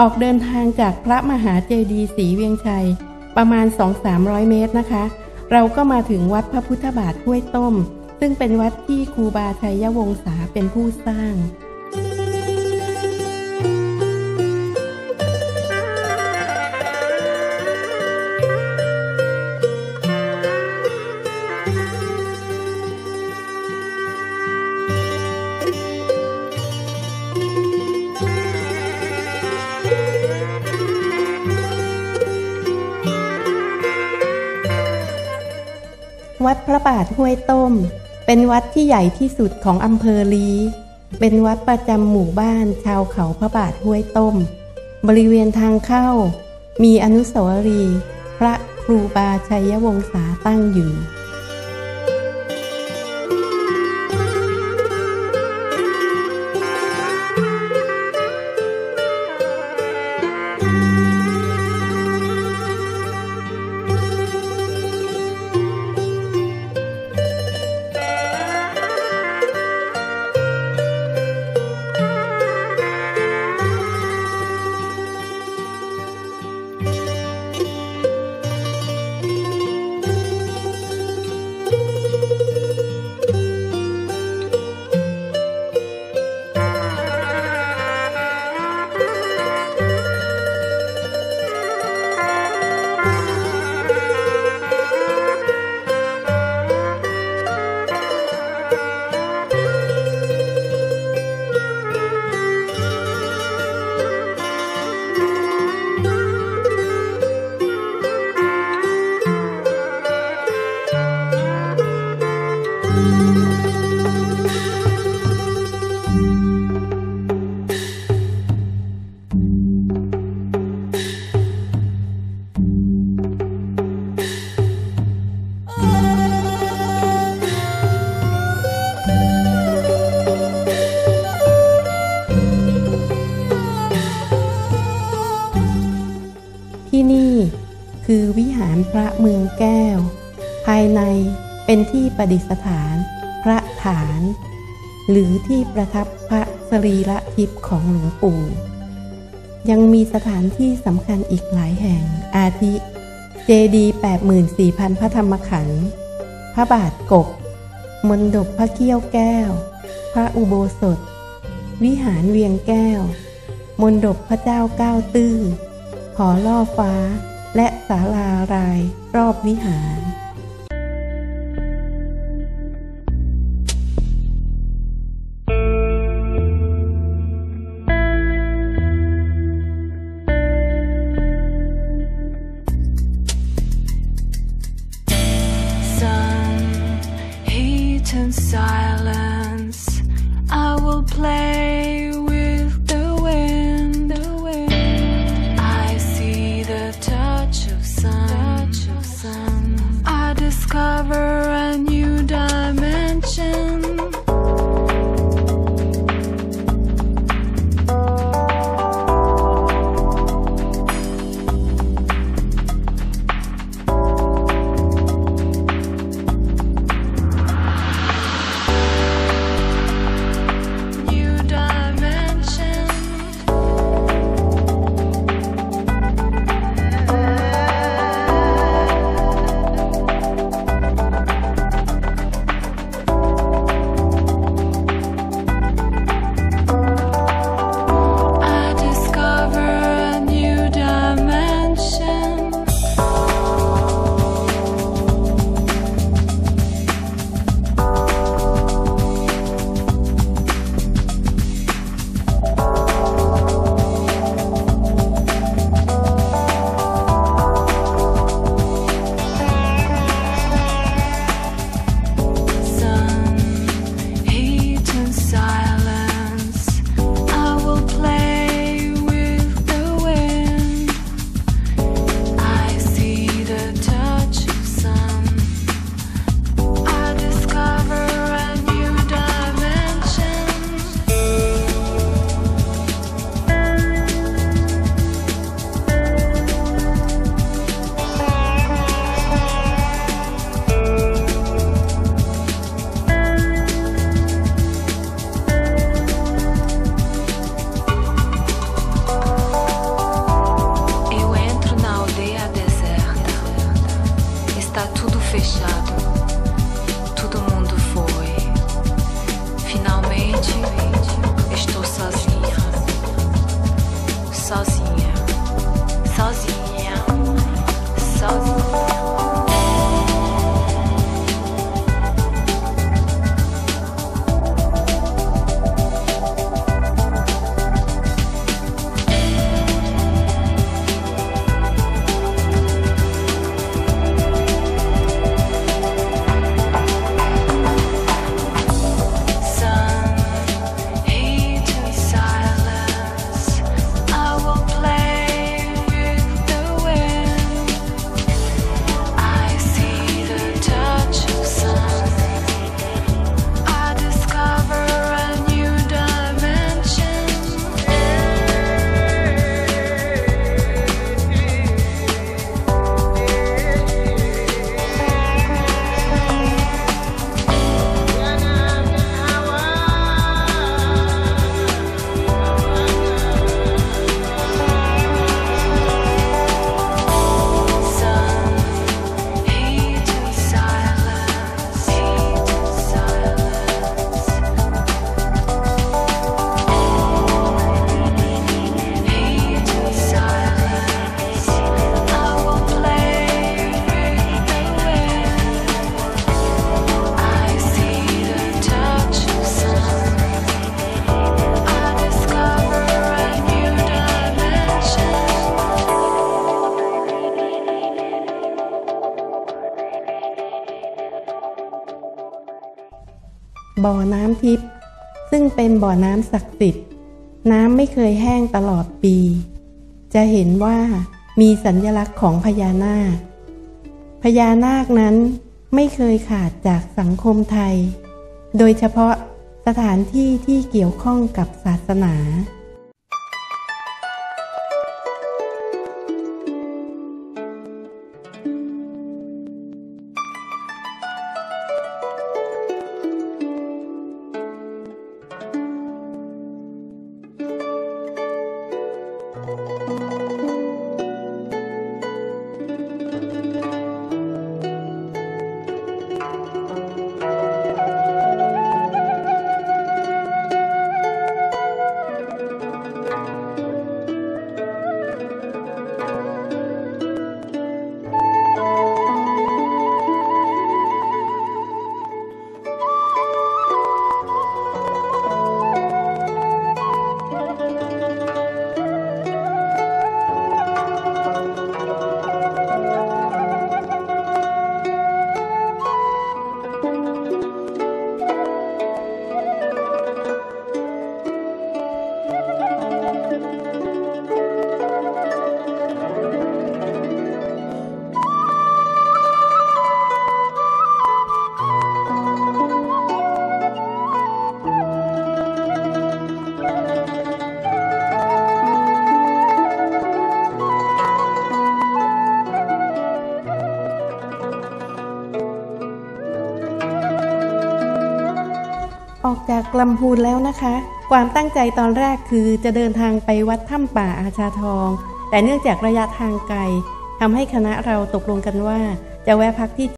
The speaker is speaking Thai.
ออกเดินทางจากพระมหาเจดีย์ศรีเวียงชัย ประมาณ 2-300 เมตรนะคะ เราก็มาถึงวัดพระพุทธบาทห้วยต้ม ซึ่งเป็นวัดที่ครูบาชัยวงศาเป็นผู้สร้าง วัดพระบาทห้วยต้ม เป็นวัดที่ใหญ่ที่สุดของอำเภอลีเป็นวัดประจำหมู่บ้านชาวเขาพระบาทห้วยต้ม บริเวณทางเข้า มีอนุสาวรีย์พระครูบาชัยวงศาตั้งอยู่ารพระเมืองแก้ว ภายในเป็นที่ประดิษฐาน พระฐาน หรือที่ประทับพระสรีระทิพย์ของหลวงปู่ ยังมีสถานที่สำคัญอีกหลายแห่งอาทิ เจดี84,000 พระธรรมขันธ์พระบาทกบมนดบพระเกี้ยวแก้ว พระอุโบสถ วิหารเวียงแก้ว มนดบพระเจ้าเก้าตื้อหอล่อฟ้า และศาลารายรอบวิหาร sozinha, sozinha. บ่อน้ำทิพย์ซึ่งเป็นบ่อน้ำศักดิ์สิทธิ์ น้ำไม่เคยแห้งตลอดปี จะเห็นว่ามีสัญลักษณ์ของพญานาค พญานาคนั้นไม่เคยขาดจากสังคมไทย โดยเฉพาะสถานที่ที่เกี่ยวข้องกับศาสนา ออกจากลำพูนแล้วนะคะ ความตั้งใจตอนแรกคือจะเดินทางไปวัดถ้ำป่าอาชาทอง แต่เนื่องจากระยะทางไกลทำให้คณะเราตกลงกันว่า จะแวะพักที่